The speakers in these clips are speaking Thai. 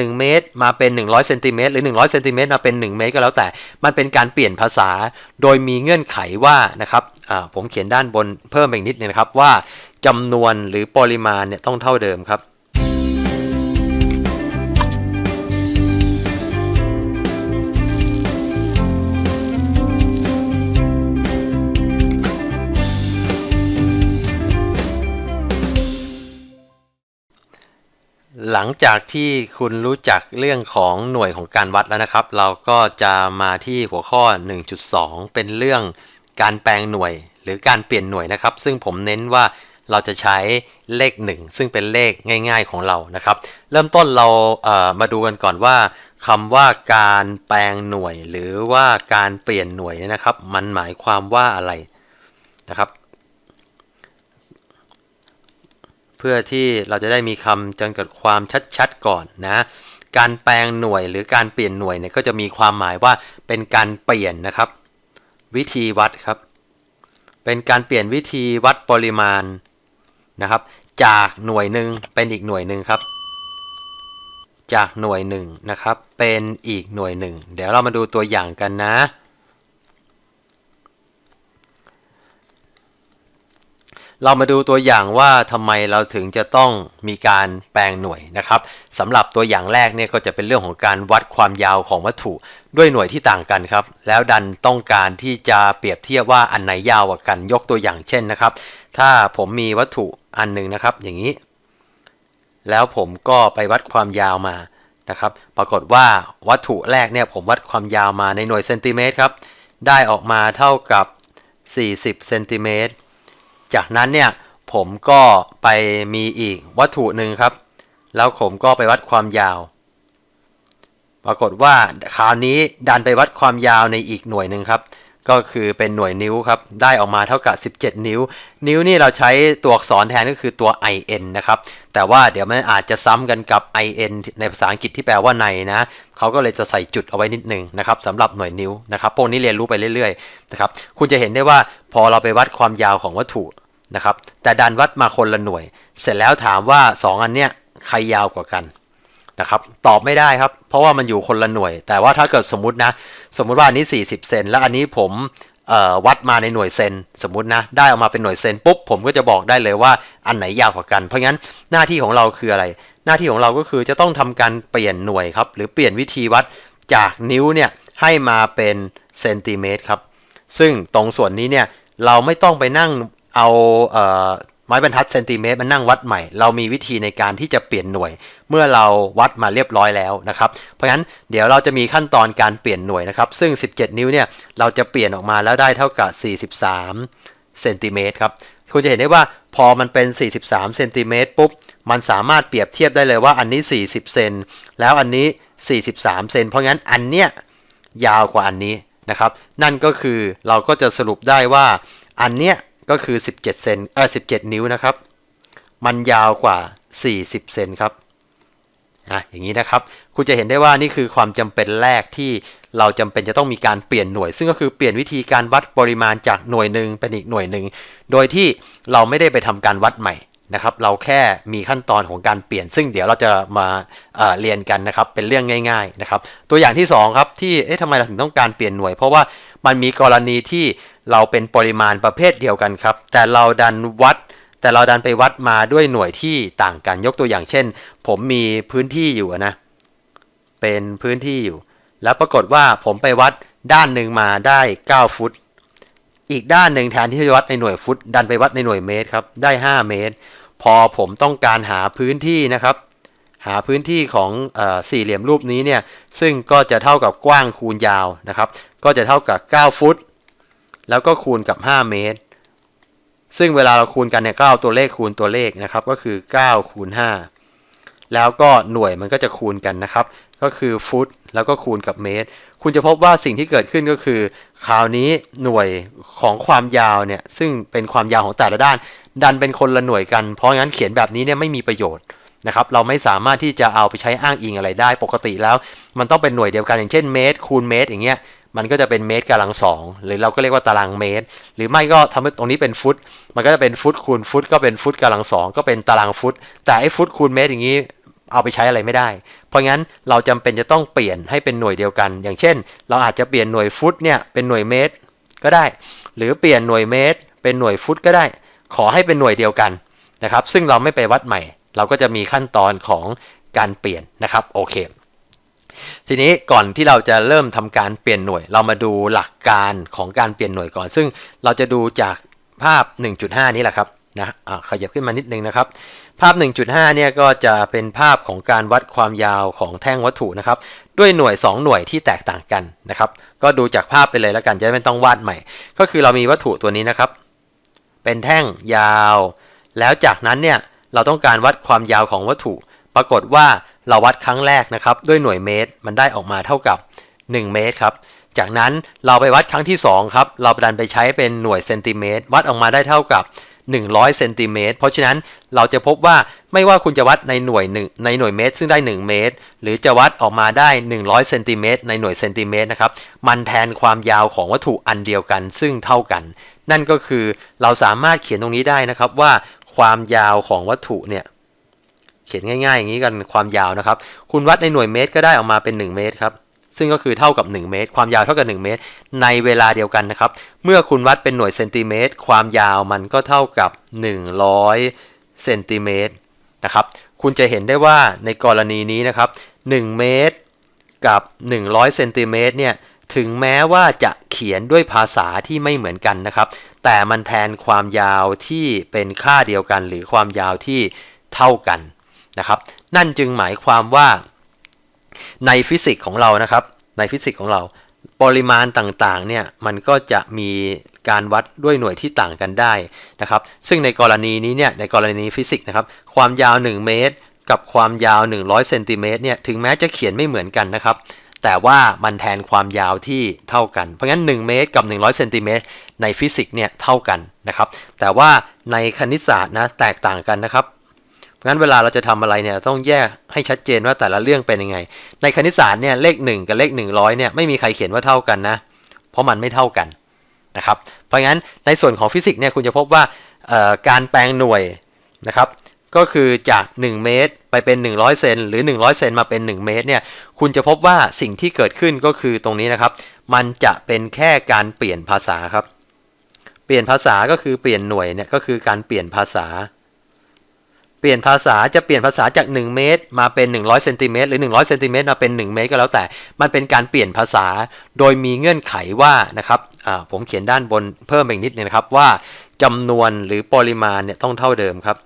1 เมตรมาเป็น 100เซนติเมตรหรือ 100เซนติเมตรมาเป็น 1 เมตรก็แล้วแต่ มันเป็นการเปลี่ยนภาษาโดยมีเงื่อนไขว่านะครับผมเขียนด้านบนเพิ่มอีกนิดนึงนะครับว่าจำนวนหรือปริมาณเนี่ยต้องเท่าเดิมครับ ลังจากที่คุณรู้จักเรื่องของหน่วยของการวัดแล้วนะครับ เราก็จะมาที่หัวข้อ 1.2 เป็นเรื่องการแปลงหน่วยหรือการเปลี่ยนหน่วยนะครับ ซึ่งผมเน้นว่าเราจะใช้เลข 1 ซึ่งเป็นเลขง่าย ๆของเรานะครับ เริ่มต้นเราเอ่อมาดูกันก่อนว่าคำว่าการแปลงหน่วย หรือว่าการเปลี่ยนหน่วยนะครับ มันหมายความว่าอะไรนะครับ เพื่อที่เราจะได้มีคำจนเกิดความชัดๆก่อนนะ การแปลงหน่วยหรือการเปลี่ยนหน่วยเนี่ยก็จะมีความหมายว่าเป็นการเปลี่ยนนะครับ วิธีวัดครับ เป็นการเปลี่ยนวิธีวัดปริมาณนะครับ จากหน่วยหนึ่งเป็นอีกหน่วยหนึ่งครับ จากหน่วยหนึ่งนะครับ เป็นอีกหน่วยหนึ่งเดี๋ยวเรามาดูตัวอย่างกันนะ เรามาดูตัวอย่างว่าทำไมเราถึงจะต้องมีการแปลงหน่วยนะครับสำหรับตัวอย่างแรกเนี่ยก็จะเป็นเรื่องของการวัดความยาวของวัตถุด้วยหน่วยที่ต่างกันครับ แล้วดันต้องการที่จะเปรียบเทียบว่าอันไหนยาวกว่ากันยกตัวอย่างเช่นนะครับ ถ้าผมมีวัตถุอันหนึ่งนะครับอย่างนี้ แล้วผมก็ไปวัดความยาวมานะครับ ปรากฏว่าวัตถุแรกเนี่ยผมวัดความยาวมาในหน่วยเซนติเมตรครับได้ออกมาเท่ากับ 40เซนติเมตร จากนั้นเนี่ยผมก็ไปมีอีกวัตถุหนึ่งครับ แล้วผมก็ไปวัดความยาว ปรากฏว่าคราวนี้ดันไปวัดความยาวในอีกหน่วยหนึ่งครับ ก็คือเป็นหน่วยนิ้วครับ ได้ออกมาเท่ากับ 17 นิ้ว นิ้วนี่เราใช้ตัวอักษรแทนก็คือตัว in นะครับ แต่ว่าเดี๋ยวมันอาจจะซ้ำกันกับ in ในภาษาอังกฤษที่แปลว่าในนะ เขาก็เลยจะใส่จุดเอาไว้นิดนึงนะครับสำหรับหน่วยนิ้วนะครับพวกนี้เรียนรู้ไปเรื่อยๆนะครับ คุณจะเห็นได้ว่าพอเราไปวัดความยาวของวัตถุ นะครับ แต่ดันวัดมาคนละหน่วย เสร็จแล้วถามว่า 2 อันเนี้ยใครยาวกว่ากันนะครับ ตอบไม่ได้ครับ เพราะว่ามันอยู่คนละหน่วย แต่ว่าถ้าเกิดสมมตินะ สมมุติว่าอันนี้ 40 เซน แล้วอันนี้ผมวัดมาในหน่วยเซนสมมุตินะ ได้ออกมาเป็นหน่วยเซนปุ๊บผมก็จะบอกได้เลยว่าอันไหนยาวกว่ากัน เพราะงั้นหน้าที่ของเราคืออะไร หน้าที่ของเราก็คือจะต้องทำการเปลี่ยนหน่วยครับ หรือเปลี่ยนวิธีวัดจากนิ้วเนี่ยให้มาเป็นเซนติเมตรครับ ซึ่งตรงส่วนนี้เนี่ยเราไม่ต้องไปนั่ง เอาเอ่อไม้บรรทัดเซนติเมตรมานั่งวัดใหม่ เรามีวิธีในการที่จะเปลี่ยนหน่วย เมื่อเราวัดมาเรียบร้อยแล้วนะครับ เพราะฉะนั้นเดี๋ยวเราจะมีขั้นตอนการเปลี่ยนหน่วยนะครับ ซึ่ง 17 นิ้วเนี่ยเราจะเปลี่ยนออกมาแล้วได้เท่ากับ 43เซนติเมตรครับ คุณจะเห็นได้ว่าพอมันเป็น 43เซนติเมตรปุ๊บ มันสามารถเปรียบเทียบได้เลยว่าอันนี้ 40 เซน แล้วอันนี้ 43 เซน เพราะงั้นอันเนี้ยยาวกว่าอันนี้นะครับ นั่นก็คือเราก็จะสรุปได้ว่าอันเนี้ย ก็คือ 17 เซนเออ17 นิ้วนะครับ มันยาวกว่า 40 เซนครับนะอย่างนี้นะครับ คุณจะเห็นได้ว่านี่คือความจำเป็นแรกที่เราจำเป็นจะต้องมีการเปลี่ยนหน่วย ซึ่งก็คือเปลี่ยนวิธีการวัดปริมาณจากหน่วยหนึ่งเป็นอีกหน่วยหนึ่ง โดยที่เราไม่ได้ไปทำการวัดใหม่นะครับ เราแค่มีขั้นตอนของการเปลี่ยน ซึ่งเดี๋ยวเราจะมาเอ่อเรียนกันนะครับ เป็นเรื่องง่าย ๆนะครับ ตัวอย่างที่สองครับที่ เอ๊ะทำไมเราถึงต้องการเปลี่ยนหน่วย เพราะว่ามันมีกรณีที่ เราเป็นปริมาณประเภทเดียวกันครับ แต่เราดันวัด แต่เราดันไปวัดมาด้วยหน่วยที่ต่างกันยกตัวอย่างเช่น ผมมีพื้นที่อยู่นะ เป็นพื้นที่อยู่ แล้วปรากฏว่าผมไปวัดด้านหนึ่งมาได้ 9 ฟุต อีกด้านหนึ่งแทนที่จะวัดในหน่วยฟุต ดันไปวัดในหน่วยเมตรครับ ได้ 5 เมตร พอผมต้องการหาพื้นที่นะครับ หาพื้นที่ของอสี่เหลี่ยมรูปนี้เนี่ย ซึ่งก็จะเท่ากับกว้างคูณยาวนะครับ ก็จะเท่ากับ 9 ฟุต แล้วก็คูณกับ 5 เมตร ซึ่งเวลาเราคูณกันเนี่ยก็เอาตัวเลขคูณตัวเลขนะครับ ก็คือ 9 คูณ 5 แล้วก็หน่วยมันก็จะคูณกันนะครับ ก็คือฟุตแล้วก็คูณกับเมตร คุณจะพบว่าสิ่งที่เกิดขึ้นก็คือ คราวนี้หน่วยของความยาวเนี่ย ซึ่งเป็นความยาวของแต่ละด้าน ดันเป็นคนละหน่วยกัน เพราะงั้นเขียนแบบนี้เนี่ยไม่มีประโยชน์นะครับ เราไม่สามารถที่จะเอาไปใช้อ้างอิงอะไรได้ ปกติแล้ว มันต้องเป็นหน่วยเดียวกันอย่างเช่นเมตรคูณเมตรอย่างเงี้ย มันก็จะเป็นเมตรกำลังสองหรือเราก็เรียกว่าตารางเมตร หรือไม่ก็ทำให้ตรงนี้เป็นฟุต มันก็จะเป็นฟุตคูณฟุตก็เป็นฟุตกำลังสองก็เป็นตารางฟุต แต่ไอ้ฟุตคูณเมตรอย่างนี้เอาไปใช้อะไรไม่ได้ เพราะงั้นเราจำเป็นจะต้องเปลี่ยนให้เป็นหน่วยเดียวกัน อย่างเช่น เราอาจจะเปลี่ยนหน่วยฟุตเนี่ยเป็นหน่วยเมตรก็ได้ หรือเปลี่ยนหน่วยเมตร เป็นหน่วยฟุตก็ได้ ขอให้เป็นหน่วยเดียวกันนะครับ ซึ่งเราไม่ไปวัดใหม่ เราก็จะมีขั้นตอนของการเปลี่ยนนะครับ โอเค ทีนี้ก่อนที่เราจะเริ่มทำการเปลี่ยนหน่วย เรามาดูหลักการของการเปลี่ยนหน่วยก่อน ซึ่งเราจะดูจากภาพ 1.5 นี้แหละครับนะะขยับขึ้นมานิดนึงนะครับ ภาพ 1.5 เนี่ยก็จะเป็นภาพของการวัดความยาวของแท่งวัตถุนะครับ ด้วยหน่วย 2 หน่วยที่แตกต่างกันนะครับ ก็ดูจากภาพไปเลยแล้วกันจะไม่ต้องวาดใหม่ ก็คือเรามีวัตถุตัวนี้นะครับ เป็นแท่งยาว แล้วจากนั้นเนี่ยเราต้องการวัดความยาวของวัตถุ ปรากฏว่า เราวัดครั้งแรกนะครับด้วยหน่วยเมตรมันได้ออกมาเท่ากับ 1 เมตรครับ จากนั้นเราไปวัดครั้งที่2ครับเราดันไปใช้เป็นหน่วยเซนติเมตรวัดออกมาได้เท่ากับ 100เซนติเมตรเพราะฉะนั้นเราจะพบว่าไม่ว่าคุณจะวัดในหน่วยหนึ่งในหน่วยเมตร ซึ่งได้ 1 เมตร หรือจะวัดออกมาได้ 100เซนติเมตรในหน่วยเซนติเมตรนะครับมันแทนความยาวของวัตถุอันเดียวกัน ซึ่งเท่ากัน นั่นก็คือเราสามารถเขียนตรงนี้ได้นะครับว่าความยาวของวัตถุเนี่ย เขียนง่ายๆ อย่างนี้กันความยาวนะครับ คุณวัดในหน่วยเมตรก็ได้ออกมาเป็น 1 เมตรครับซึ่งก็คือเท่ากับ 1 เมตร ความยาวเท่ากับ 1 เมตร ในเวลาเดียวกันนะครับ เมื่อคุณวัดเป็นหน่วยเซนติเมตร ความยาวมันก็เท่ากับ 100เซนติเมตรนะครับ คุณจะเห็นได้ว่าในกรณีนี้นะครับ 1 เมตรกับ 100เซนติเมตรเนี่ย ถึงแม้ว่าจะเขียนด้วยภาษาที่ไม่เหมือนกันนะครับ แต่มันแทนความยาวที่เป็นค่าเดียวกัน หรือความยาวที่เท่ากัน นะครับ นั่นจึงหมายความว่าในฟิสิกส์ของเรานะครับ ในฟิสิกส์ของเรา ปริมาณต่างๆเนี่ยมันก็จะมีการวัดด้วยหน่วยที่ต่างกันได้นะครับ ซึ่งในกรณีนี้เนี่ยในกรณีฟิสิกส์นะครับ ความยาว 1 เมตร กับความยาว 100เซนติเมตรเนี่ยถึงแม้จะเขียนไม่เหมือนกันนะครับ แต่ว่ามันแทนความยาวที่เท่ากัน เพราะงั้น 1 เมตรกับ 100เซนติเมตรในฟิสิกส์เนี่ยเท่ากันนะครับ แต่ว่าในคณิตศาสตร์นะแตกต่างกันนะครับ งั้นเวลาเราจะทำอะไรเนี่ยต้องแยกให้ชัดเจนว่าแต่ละเรื่องเป็นยังไง ในคณิตศาสตร์เนี่ยเลข 1 กับเลข 100เนี่ยไม่มีใครเขียนว่าเท่ากันนะ เพราะมันไม่เท่ากันนะครับ เพราะงั้นในส่วนของฟิสิกส์เนี่ยคุณจะพบว่าการแปลงหน่วยนะครับก็คือจาก 1 เมตร ไปเป็น 100 เซนหรือ 100 เซนมาเป็น 1 เมตรเนี่ยคุณจะพบว่าสิ่งที่เกิดขึ้นก็คือตรงนี้นะครับ มันจะเป็นแค่การเปลี่ยนภาษาครับ เปลี่ยนภาษาก็คือเปลี่ยนหน่วยเนี่ยก็คือการเปลี่ยนภาษา เปลี่ยนภาษาจะเปลี่ยนภาษาจาก 1 เมตร มาเป็น 100เซนติเมตรหรือ 100เซนติเมตรมาเป็น 1 เมตรก็แล้วแต่ มันเป็นการเปลี่ยนภาษาโดยมีเงื่อนไขว่านะครับผมเขียนด้านบนเพิ่มอีกนิดนึงนะครับว่าจำนวนหรือปริมาณเนี่ยต้องเท่าเดิมครับ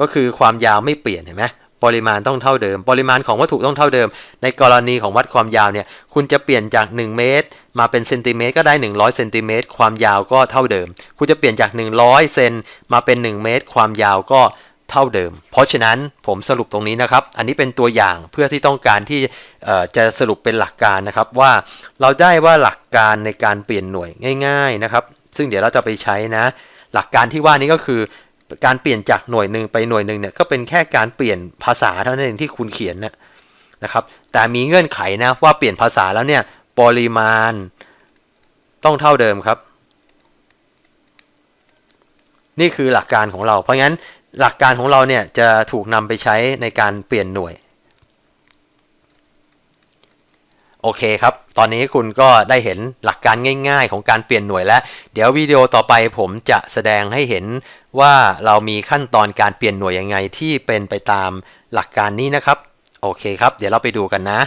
ก็คือความยาวไม่เปลี่ยนเห็นไหม ปริมาณต้องเท่าเดิม ปริมาณของวัตถุต้องเท่าเดิม ในกรณีของวัดความยาวเนี่ย คุณจะเปลี่ยนจาก 1 เมตร มาเป็นเซนติเมตรก็ได้ 100เซนติเมตรความยาวก็เท่าเดิม คุณจะเปลี่ยนจาก 100เซนมาเป็น 1 เมตร ความยาวก็เท่าเดิม เพราะฉะนั้นผมสรุปตรงนี้นะครับ อันนี้เป็นตัวอย่างเพื่อที่ต้องการที่จะสรุปเป็นหลักการนะครับว่าเราได้ว่าหลักการในการเปลี่ยนหน่วยง่าย ๆนะครับ ซึ่งเดี๋ยวเราจะไปใช้นะ หลักการที่ว่านี้ก็คือ การเปลี่ยนจากหน่วยหนึ่งไปหน่วยหนึ่งเนี่ยก็เป็นแค่การเปลี่ยนภาษาเท่านั้นเองที่คุณเขียนนะนะครับ แต่มีเงื่อนไขนะว่าเปลี่ยนภาษาแล้วเนี่ยปริมาณต้องเท่าเดิมครับ นี่คือหลักการของเรา เพราะงั้นหลักการของเราเนี่ยจะถูกนำไปใช้ในการเปลี่ยนหน่วย โอเคครับ ตอนนี้คุณก็ได้เห็นหลักการง่าย ๆ ของการเปลี่ยนหน่วยแล้ว เดี๋ยววิดีโอต่อไปผมจะแสดงให้เห็น ว่าเรามีขั้นตอนการเปลี่ยนหน่วยยังไงที่เป็นไปตามหลักการนี้นะครับ โอเคครับ เดี๋ยวเราไปดูกันนะ